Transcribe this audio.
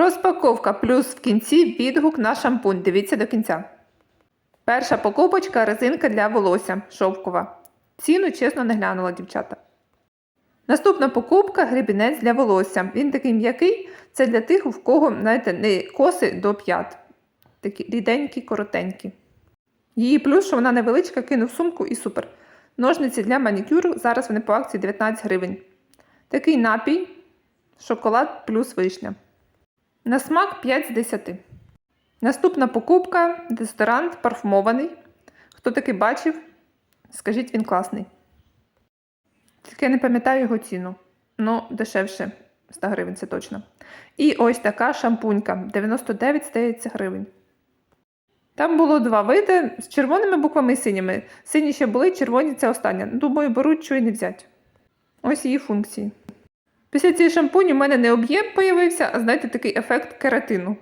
Розпаковка плюс в кінці відгук на шампунь. Дивіться до кінця. Перша покупочка резинка для волосся шовкова. Ціну чесно не глянула, дівчата. Наступна покупка гребінець для волосся. Він такий м'який, це для тих, у кого, знаєте, не коси до п'ят. Такі ріденькі, коротенькі. Її плюс, що вона невеличка, кинув сумку і супер. Ножниці для манікюру. Зараз вони по акції 19 гривень. Такий напій, шоколад плюс вишня. На смак 5 з 10. Наступна покупка дезодорант парфумований. Хто таки бачив, скажіть, він класний. Тільки я не пам'ятаю його ціну. Ну, дешевше 100 гривень, це точно. І ось така шампунька 99 здається гривень. Там було два види з червоними буквами і синіми. Сині ще були, червоні це остання. Думаю, беруть, що й не взять. Ось її функції. Після цієї шампуні в мене не об'єм появився, а знаєте, такий ефект кератину.